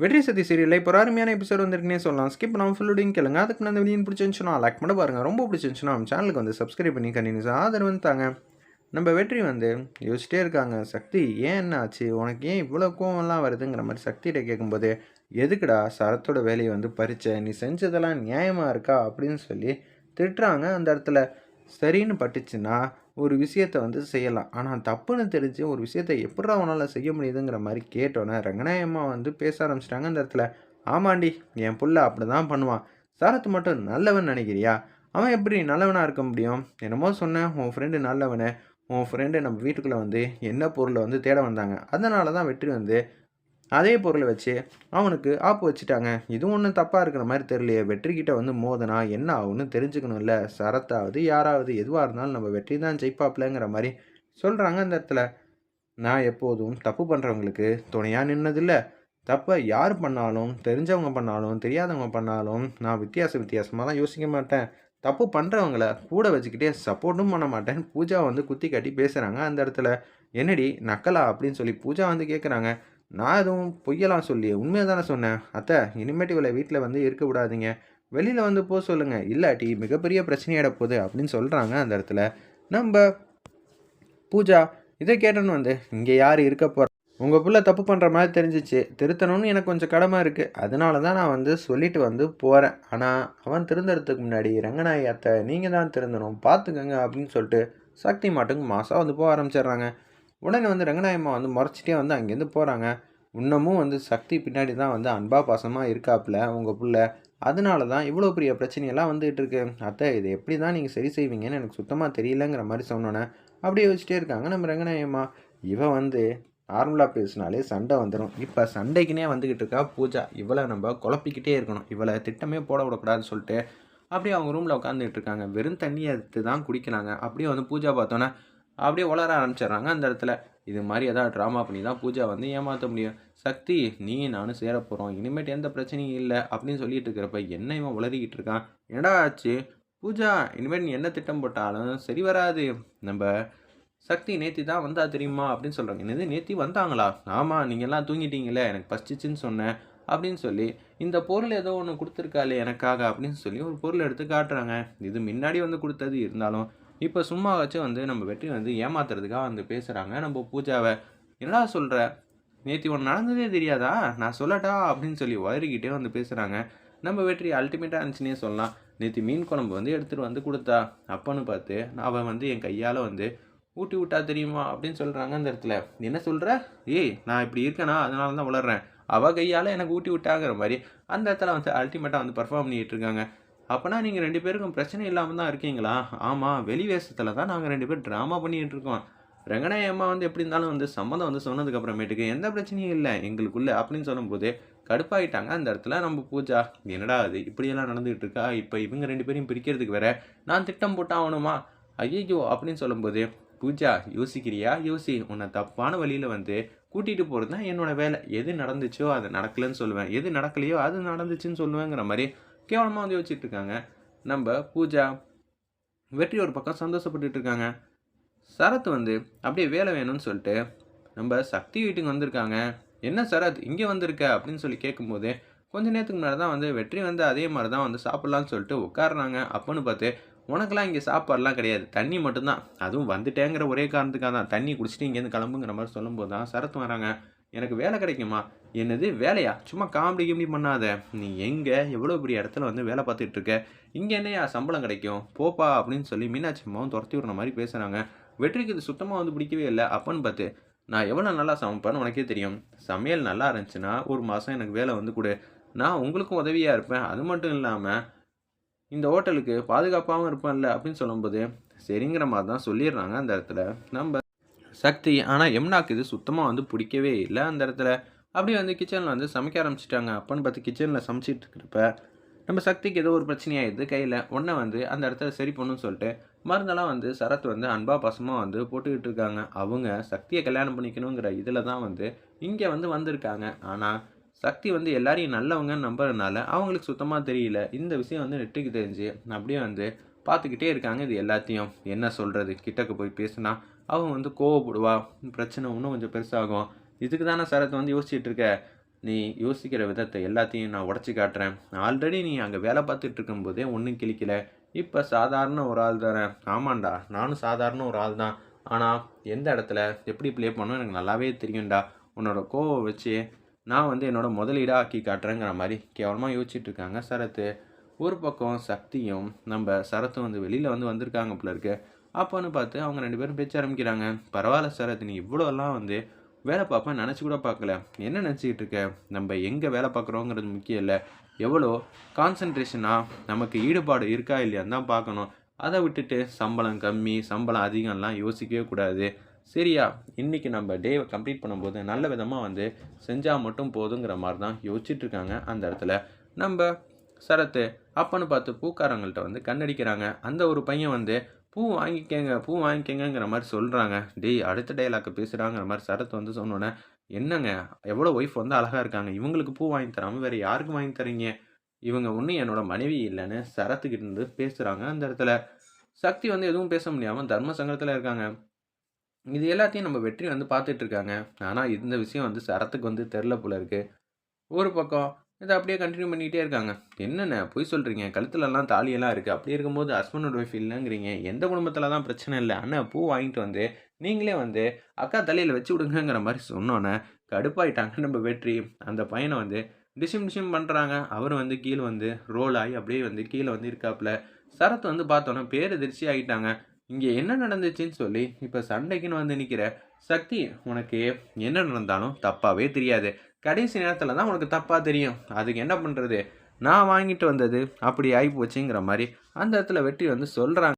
வெற்றி சதி சீரியலில் இப்போ ஒரு அருமையான எபிசோட் வந்திருக்குனே சொல்லலாம். ஸ்கிப் நான் ஃபுல்லோடையும் கேளுங்க. அதுக்கு நான் அந்த வீடியோ பிடிச்சிருந்துச்சுன்னா லைக் பண்ண பாருங்கள் ரொம்ப பிடிச்சிருந்துச்சுன்னா நம்ம சேனலுக்கு வந்து சப்ஸ்கிரைப் பண்ணி கண்டினியூஸ் ஆதரவு தாங்க. நம்ம வெற்றி வந்து யோசிச்சிட்டே இருக்காங்க. சக்தி ஏன் என்ன ஆச்சு? உனக்கு ஏன் இவ்வளோ கோவம்லாம் வருதுங்கிற மாதிரி சக்திகிட்ட கேட்கும்போது எதுக்குடா சரத்தோட வேலையை வந்து பறிச்ச? நீ செஞ்சதெல்லாம் நியாயமாக இருக்கா? அப்படின்னு சொல்லி திட்டுறாங்க. அந்த இடத்துல சரின்னு பட்டுச்சுன்னா ஒரு விஷயத்தை வந்து செய்யலாம். ஆனால் தப்புன்னு தெரிஞ்சு ஒரு விஷயத்தை எப்படா அவனால் செய்ய முடியுதுங்கிற மாதிரி கேட்டோன்னே ரங்கநாயம்மா வந்து பேச ஆரம்பிச்சிட்டாங்க அந்த இடத்துல. ஆமாண்டி என் புள்ள அப்படி தான் பண்ணுவான். சரத் மட்டும் நல்லவன் நினைக்கிறியா? அவன் எப்படி நல்லவனாக இருக்க முடியும்? என்னமோ சொன்னேன் உன் ஃப்ரெண்டு நல்லவனே. உன் ஃப்ரெண்டு நம்ம வீட்டுக்குள்ளே வந்து என்ன பொருளை வந்து தேட வந்தாங்க. அதனால தான் வெற்றி வந்து அதே பொருளை வச்சு அவனுக்கு ஆப்பு வச்சுட்டாங்க. இதுவும் ஒன்றும் தப்பாக இருக்கிற மாதிரி தெரியலையே. வெற்றிக்கிட்ட வந்து மோதனா என்ன ஆகும்னு தெரிஞ்சுக்கணும்ல. சரத்தாவது யாராவது எதுவாக இருந்தாலும் நம்ம வெற்றி தான் ஜெயிப்பாப்லங்கிற மாதிரி சொல்கிறாங்க அந்த இடத்துல. நான் எப்போதும் தப்பு பண்ணுறவங்களுக்கு துணையாக நின்னதில்லை. தப்பை யார் பண்ணாலும் தெரிஞ்சவங்க பண்ணாலும் தெரியாதவங்க பண்ணாலும் நான் வித்தியாச வித்தியாசமாக தான் யோசிக்க மாட்டேன். தப்பு பண்ணுறவங்கள கூட வச்சுக்கிட்டே சப்போர்ட்டும் பண்ண மாட்டேன் பூஜா வந்து குத்தி காட்டி பேசுகிறாங்க அந்த இடத்துல. என்னடி நக்கலா அப்படின்னு சொல்லி பூஜா வந்து கேட்குறாங்க நான் எதுவும் பொய்யலாம் சொல்லி உண்மையை தானே சொன்னேன். அத்தை இனிமேட்டு இவளை வீட்டில் வந்து இருக்க விடாதீங்க. வெளியில் வந்து போக சொல்லுங்கள் இல்லாட்டி மிகப்பெரிய பிரச்சனையிட போகுது அப்படின்னு சொல்கிறாங்க அந்த இடத்துல. நம்ம பூஜா இதை கேட்டேன்னு வந்து இங்கே யார் இருக்க போகிற உங்கள் பிள்ளை தப்பு பண்ணுற மாதிரி தெரிஞ்சிச்சு. திருத்தணும்னு எனக்கு கொஞ்சம் கடமை இருக்குது அதனால தான் நான் வந்து சொல்லிட்டு வந்து போகிறேன் ஆனால் அவன் திருந்தறதுக்கு முன்னாடி ரங்கநாயகி அத்தை நீங்கள் தான் திருந்தணும். பார்த்துக்கங்க அப்படின்னு சொல்லிட்டு சக்தி மாட்டுக்கு மாதம் வந்து போக ஆரம்பிச்சிடுறாங்க. உடனே வந்து ரங்கநாயம்மா வந்து முறைச்சிட்டே வந்து அங்கேருந்து போகிறாங்க இன்னமும் வந்து சக்தி பின்னாடி தான் வந்து அன்பா பாசமாக இருக்காப்புல உங்கள் பிள்ளை. அதனால தான் இவ்வளோ பெரிய பிரச்சனையெல்லாம் வந்துகிட்டு இருக்கு. அத்தை இது எப்படி தான் நீங்கள் சரி செய்வீங்கன்னு எனக்கு சுத்தமாக தெரியலங்கிற மாதிரி சொன்னோன்னே அப்படியே வச்சுட்டே இருக்காங்க நம்ம ரங்கநாயம்மா இவன் வந்து நார்மலாக பேசினாலே சண்டை வந்துடும் இப்போ சண்டைக்குனே வந்துக்கிட்டு இருக்கா பூஜா. இவளை நம்ம குழப்பிக்கிட்டே இருக்கணும். இவளை திட்டமே போட விடக்கூடாதுன்னு சொல்லிட்டு அப்படியே அவங்க ரூமில் உட்காந்துட்டு இருக்காங்க. வெறும் தண்ணியை எடுத்து தான் குடிக்கிறாங்க. அப்படியே வந்து பூஜா பார்த்தோன்னே அப்படியே உளர ஆரம்பிச்சிடுறாங்க அந்த இடத்துல. இது மாதிரி ஏதாவது ட்ராமா பண்ணி தான் பூஜா வந்து ஏமாற்ற முடியும். சக்தி நீ நானும் சேர போகிறோம் இனிமேட்டு எந்த பிரச்சனையும் இல்லை அப்படின்னு சொல்லிட்டு இருக்கிறப்ப என்ன இவன் உளறிக்கிட்டு இருக்கான்? என்னடா ஆச்சு? பூஜா இனிமேல் நீ என்ன திட்டம் போட்டாலும் சரி வராது. நம்ம சக்தி நேத்தி தான் வந்தா தெரியுமா அப்படின்னு சொல்கிறாங்க என்னது நேத்தி வந்தாங்களா? ஆமாம் நீங்கள்லாம் தூங்கிட்டீங்களே எனக்கு பசிச்சின்னு சொன்னேன் அப்படின்னு சொல்லி இந்த பொருள் ஏதோ ஒன்று கொடுத்துருக்காளே எனக்காக அப்படின்னு சொல்லி ஒரு பொருள் எடுத்து காட்டுறாங்க. இது முன்னாடி வந்து கொடுத்தது இருந்தாலும் இப்போ சும்மா வச்சு வந்து நம்ம வெற்றி வந்து ஏமாத்துறதுக்காக வந்து பேசுகிறாங்க நம்ம பூஜாவை என்னடா சொல்கிற நேற்று ஒன்று நடந்ததே தெரியாதா? நான் சொல்லட்டா? அப்படின்னு சொல்லி வதறிக்கிட்டே வந்து பேசுகிறாங்க நம்ம வெற்றி அல்டிமேட்டாக இருந்துச்சுன்னே சொல்லலாம். நேற்று மீன் குழம்பு வந்து எடுத்துகிட்டு வந்து கொடுத்தா. அப்பன்னு பார்த்து அவன் வந்து என் கையால் வந்து ஊட்டி விட்டா தெரியுமா? அப்படின்னு சொல்கிறாங்க அந்த இடத்துல. என்ன சொல்கிற ஏய் நான் இப்படி இருக்கேனா? அதனால தான் வளர்றேன் அவள் கையால் எனக்கு ஊட்டி விட்டாங்கிற மாதிரி அந்த இடத்துல வந்து அல்டிமேட்டாக வந்து பர்ஃபார்ம் பண்ணிகிட்டு இருக்காங்க. அப்போனா நீங்கள் ரெண்டு பேருக்கும் பிரச்சனை இல்லாமல் தான் இருக்கீங்களா? ஆமாம் வெளி வேஷத்தில் தான் நாங்கள் ரெண்டு பேரும் ட்ராமா பண்ணிகிட்டு இருக்கோம். ரங்கநாய அம்மா வந்து எப்படி இருந்தாலும் வந்து சம்மந்தம் வந்து சொன்னதுக்கப்புறமேட்டுக்கு எந்த பிரச்சனையும் இல்லை. எங்களுக்குள்ளே அப்படின்னு சொல்லும்போது கடுப்பாயிட்டாங்க அந்த இடத்துல நம்ம பூஜா. என்னடா அது இப்படியெல்லாம் நடந்துகிட்டு இருக்கா? இப்போ இவங்க ரெண்டு பேரையும் பிரிக்கிறதுக்கு வேற நான் திட்டம் போட்டாகணுமா ஐயோ அப்படின்னு சொல்லும்போது பூஜா யோசிக்கிறியா? யோசி. உன்னை தப்பான வழியில் வந்து கூட்டிகிட்டு போகிறது தான் என்னோட வேலை. எது நடந்துச்சோ அது நடக்கலைன்னு சொல்லுவேன். எது நடக்கலையோ அது நடந்துச்சுன்னு சொல்லுவேங்கிற மாதிரி கேவலமாக வந்து யோசிச்சுட்டு இருக்காங்க. நம்ம பூஜா வெற்றி ஒரு பக்கம் சந்தோஷப்பட்டுட்டு இருக்காங்க. சரத் வந்து அப்படியே வேலை வேணும்னு சொல்லிட்டு நம்ம சக்தி வீட்டுக்கு வந்திருக்காங்க. என்ன சரத் இங்கே வந்திருக்க? அப்படின்னு சொல்லி கேட்கும்போது கொஞ்ச நேரத்துக்கு முன்னாடி தான் வந்து வெற்றி வந்து அதே மாதிரி தான் வந்து சாப்பிட்லான்னு சொல்லிட்டு உட்காடுறாங்க அப்போன்னு பார்த்து உனக்கெல்லாம் இங்கே சாப்பாடுலாம் கிடையாது. தண்ணி மட்டும்தான். அதுவும் வந்துட்டேங்கிற ஒரே காரணத்துக்காக தான் தண்ணி குடிச்சிட்டு இங்கேருந்து கிளம்புங்கிற மாதிரி சொல்லும்போது தான் சரத் வராங்க. எனக்கு வேலை கிடைக்குமா? என்னது வேலையா? சும்மா காமெடி கிமெடி பண்ணாத. நீ எங்கே எவ்வளோ பெரிய இடத்துல வந்து வேலை பார்த்துட்டு இருக்க இங்கே என்னையா சம்பளம் கிடைக்கும்? போப்பா அப்படின்னு சொல்லி மீனாட்சி அம்மாவும் துரத்தி விடுற மாதிரி பேசுகிறாங்க வெற்றிக்கு இது சுத்தமாக வந்து பிடிக்கவே இல்லை. அப்பன்னு பார்த்து நான் எவ்வளோ நல்லா சமைப்பேன்னு உனக்கே தெரியும். சமையல் நல்லா இருந்துச்சுன்னா ஒரு மாதம் எனக்கு வேலை வந்து கொடு. நான் உங்களுக்கும் உதவியாக இருப்பேன். அது மட்டும் இல்லாமல் இந்த ஹோட்டலுக்கு பாதுகாப்பாகவும் இருப்பேன்ல அப்படின்னு சொல்லும்போது சரிங்கிற மாதிரி தான் சொல்லிடுறாங்க அந்த இடத்துல. நம்ம சக்தி. ஆனால் எம்னாக்கு இது சுத்தமாக வந்து பிடிக்கவே இல்லை அந்த இடத்துல. அப்படியே வந்து கிச்சனில் வந்து சமைக்க ஆரம்பிச்சிட்டாங்க. அப்போன்னு பார்த்து கிச்சனில் சமைச்சிட்டு இருக்கிறப்ப நம்ம சக்திக்கு ஏதோ ஒரு பிரச்சனையாயிடுது கையில். ஒன்றை வந்து அந்த இடத்துல சரி பண்ணுன்னு சொல்லிட்டு மருந்தெல்லாம் வந்து சரத் வந்து அன்பா பசமாக வந்து போட்டுக்கிட்டு இருக்காங்க. அவங்க சக்தியை கல்யாணம் பண்ணிக்கணுங்கிற இதில் தான் வந்து இங்கே வந்து வந்திருக்காங்க. ஆனால் சக்தி வந்து எல்லாரையும் நல்லவங்கன்னு நம்புறதுனால அவங்களுக்கு சுத்தமாக தெரியல. இந்த விஷயம் வந்து நெட்டுக்கு தெரிஞ்சு அப்படியே வந்து பார்த்துக்கிட்டே இருக்காங்க இது எல்லாத்தையும். என்ன சொல்கிறது கிட்டக்கு போய் பேசுனா அவன் வந்து கோவப்படுவா பிரச்சனை இன்னும் கொஞ்சம் பெருசாகும். இதுக்கு தானே சரத் வந்து யோசிச்சுட்டு இருக்க நீ யோசிக்கிற விதத்தை எல்லாத்தையும் நான் உடச்சி காட்டுறேன். ஆல்ரெடி நீ அங்கே வேலை பார்த்துட்டு இருக்கும்போதே ஒன்றும் கிழிக்கல. இப்போ சாதாரண ஒரு ஆள் தானே. ஆமாண்டா நானும் சாதாரண ஒரு ஆள் தான். ஆனால் எந்த இடத்துல எப்படி ப்ளே பண்ணணும் எனக்கு நல்லாவே தெரியும்டா. உன்னோட கோவம் வச்சு நான் வந்து என்னோட முதலீடாக ஆக்கி காட்டுறேங்கிற மாதிரி கேவலமாக யோசிச்சுட்டு இருக்காங்க சரத்து. ஒரு பக்கம் சக்தியும் நம்ம சரத்தும் வந்து வெளியில் வந்து வந்திருக்காங்க போல இருக்கு. அப்போன்னு பார்த்து அவங்க ரெண்டு பேரும் பேச்ச ஆரம்பிக்கிறாங்க. பரவாயில்ல சரத் நீ இவ்வளோலாம் வந்து வேலை பார்ப்பேன் நினச்சி கூட பார்க்கல. என்ன நினச்சிக்கிட்டு இருக்க? நம்ம எங்கே வேலை பார்க்குறோங்கிறது முக்கியம் இல்லை. எவ்வளோ கான்சன்ட்ரேஷனாக நமக்கு ஈடுபாடு இருக்கா இல்லையான்னு தான் பார்க்கணும். அதை விட்டுட்டு சம்பளம் கம்மி சம்பளம் அதிகம்லாம் யோசிக்கவே கூடாது. சரியா? இன்றைக்கி நம்ம டேவை கம்ப்ளீட் பண்ணும்போது நல்ல விதமாக வந்து செஞ்சால் மட்டும் போதுங்கிற மாதிரி தான் யோசிச்சுட்ருக்காங்க அந்த இடத்துல. நம்ம சரத்து அப்பன்னு பார்த்து பூக்காரங்கள்ட்ட வந்து கண்ணடிக்கிறாங்க. அந்த ஒரு பையன் வந்து பூ வாங்கிக்கங்க பூ வாங்கிக்கங்கிற மாதிரி சொல்கிறாங்க டேய் அடுத்த டைலாக்கு பேசுகிறாங்கிற மாதிரி சரத் வந்து சொன்னோன்னே என்னங்க எவ்வளோ ஒய்ஃப் வந்து அழகாக இருக்காங்க. இவங்களுக்கு பூ வாங்கி தராமல் வேறு யாருக்கு வாங்கி தரீங்க? இவங்க ஒன்றும் என்னோட மனைவி இல்லைன்னு சரத்துக்கிட்ட இருந்து பேசுகிறாங்க அந்த இடத்துல. சக்தி வந்து எதுவும் பேச முடியாமல் தர்ம சங்கத்தில் இருக்காங்க. இது எல்லாத்தையும் நம்ம வெற்றி வந்து பார்த்துட்ருக்காங்க ஆனால் இந்த விஷயம் வந்து சரத்துக்கு வந்து தெரில போல இருக்குது ஒரு பக்கம் இதை அப்படியே கண்டினியூ பண்ணிகிட்டே இருக்காங்க. என்னென்ன? பொய் சொல்கிறீங்க கழுத்துலலாம் தாலியெல்லாம் இருக்குது அப்படி இருக்கும்போது ஹஸ்பண்டோட ஒய்ஃப் இல்லைங்கிறீங்க. எந்த குடும்பத்தில் தான் பிரச்சனை இல்லை. ஆனால் பூ வாங்கிட்டு வந்து நீங்களே வந்து அக்கா தலையில் வச்சு விடுங்கங்கிற மாதிரி சொன்னோன்னே கடுப்பாயிட்டாங்க. நம்ம வெற்றி. அந்த பையனை வந்து டிசிம் டிசிம் பண்ணுறாங்க அவர் வந்து கீழே வந்து ரோல் ஆகி அப்படியே வந்து கீழே வந்து இருக்காப்புல. சரத் வந்து பார்த்தோன்னே பேரதிர்ச்சி ஆகிட்டாங்க. இங்கே என்ன நடந்துச்சுன்னு சொல்லி இப்போ சண்டைக்குன்னு வந்து நிற்கிற சக்தி உனக்கு என்ன நடந்தாலும் தப்பாகவே தெரியாது. கடைசி நேரத்தில் தான் உனக்கு தப்பாக தெரியும். அதுக்கு என்ன பண்ணுறது நான் வாங்கிட்டு வந்தது அப்படி ஆகி போச்சுங்கிற மாதிரி அந்த இடத்துல வெற்றி வந்து சொல்கிறாங்க